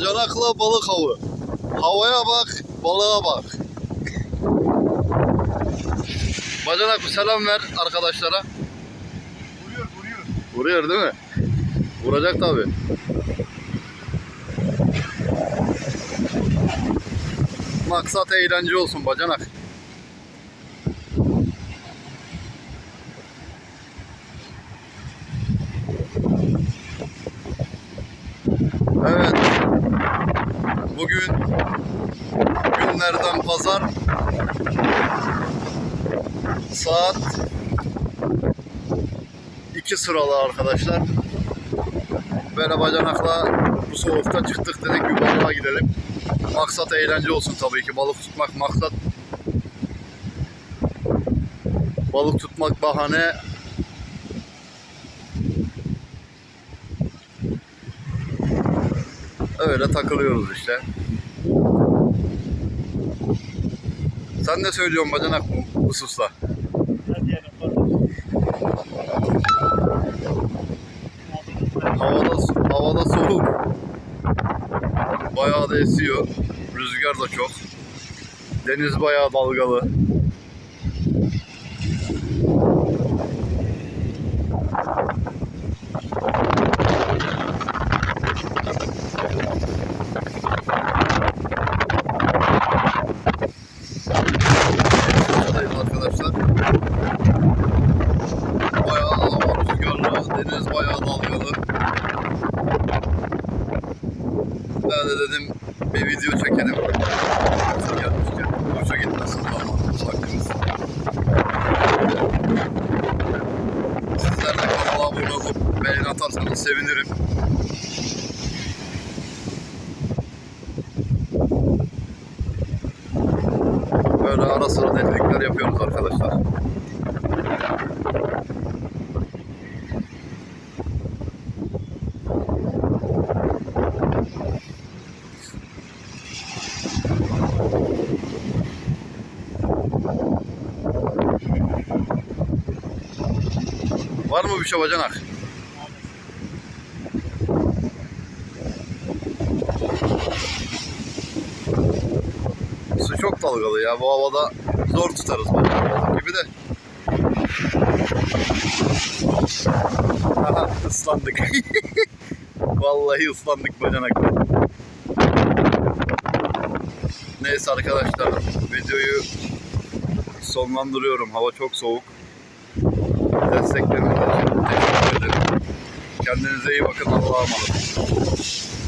Bacanakla balık avı. Havaya bak, balığa bak. Bacanak bir selam ver arkadaşlara. Vuruyor vuruyor. Vuruyor değil mi? Vuracak tabi. Maksat eğlence olsun bacanak. Bugün günlerden pazar saat 2 sıralı arkadaşlar. Böyle bacanakla bu soğukta çıktık dedik bir balığa gidelim. Maksat eğlence olsun tabii ki. Balık tutmak maksat. Balık tutmak bahane. Öyle takılıyoruz işte. Sen ne söylüyorsun bacanak bu hususta? Havada, havada soğuk. Bayağı da esiyor. Rüzgar da çok. Deniz bayağı dalgalı. Buradayız arkadaşlar. Bayağı hava rüzgarlı, deniz bayağı dalgalı. Ben de dedim bir video çekelim. Hazır gelmişken. Boşa gitmesin zamanımız, vaktimiz. Kanala abone olup beğeni atarsanız sevinirim. Sıra delilikler yapıyoruz arkadaşlar. Var mı bir şey bacanak? Çok dalgalı ya. Bu havada zor tutarız balık gibi de. Aha ıslandık. Vallahi ıslandık bacanak. Neyse arkadaşlar videoyu sonlandırıyorum. Hava çok soğuk. Destekleriniz için teşekkür ederim. Kendinize iyi bakın. Allah'a emanet.